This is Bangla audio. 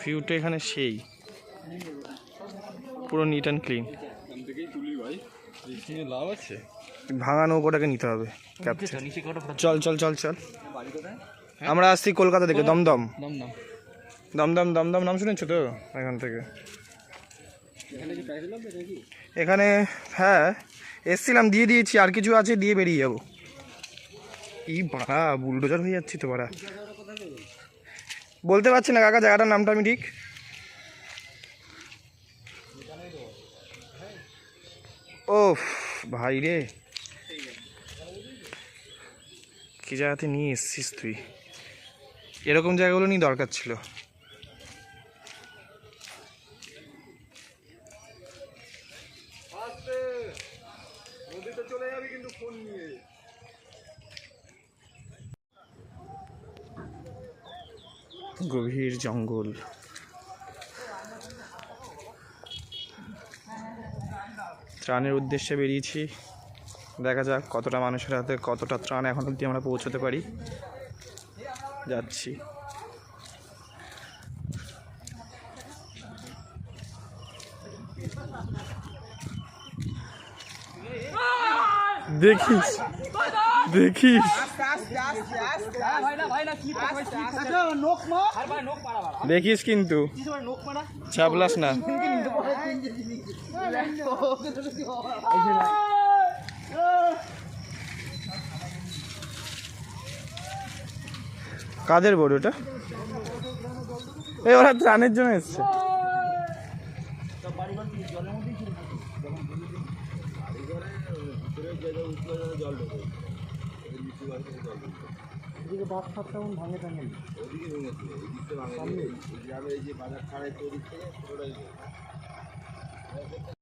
ভিউটা এখানে সেই। পুরো নিট অ্যান্ড ক্লিন এখান থেকেই তুলি ভাই রিস্ক নিয়ে লাভ আছে ভাঙা নৌকোটাকে নিতে হবে চল চল। চল চল আমরা আসছি কলকাতা থেকে দমদম। দমদম। দমদম। নাম শুনেছো তো? এখান থেকে। এখানে হ্যাঁ এসছিলাম দিয়ে দিয়েছি আর কিছু আছে দিয়ে বেরিয়ে যাব। এই বাড়া বুলডোজার হয়ে যাচ্ছি তো বাড়া। বলতে পারছি না কাকা জায়গাটার নামটা আমি ঠিক। ও ভাই রে। কি জায়গাতে নিয়ে এসছিস তুই? এরকম জায়গাগুলো নিয়ে দরকার ছিল। চলে যাবি কিন্তু ফোন নিয়ে। গভীর জঙ্গল। ত্রাণের উদ্দেশ্যে বেরিয়েছি। দেখা যাক কতটা মানুষের হাতে কতটা ত্রাণ এখন অবধি আমরা পৌঁছতে পারি। যাচ্ছি। দেখিস দেখিস। দেখিস কিন্তু। চাপলাস না। কাদের বোর্ড ওটা এই ওরা ত্রাণের জন্য এসছে। এদিকে বাস ফাট তেমন ভাঙে টাঙে ওদিকে ভেঙেছে এদিকটা ভাঙে গ্রামের এই যে বাজার খাড়ায় তৈরি করে পুরোটাই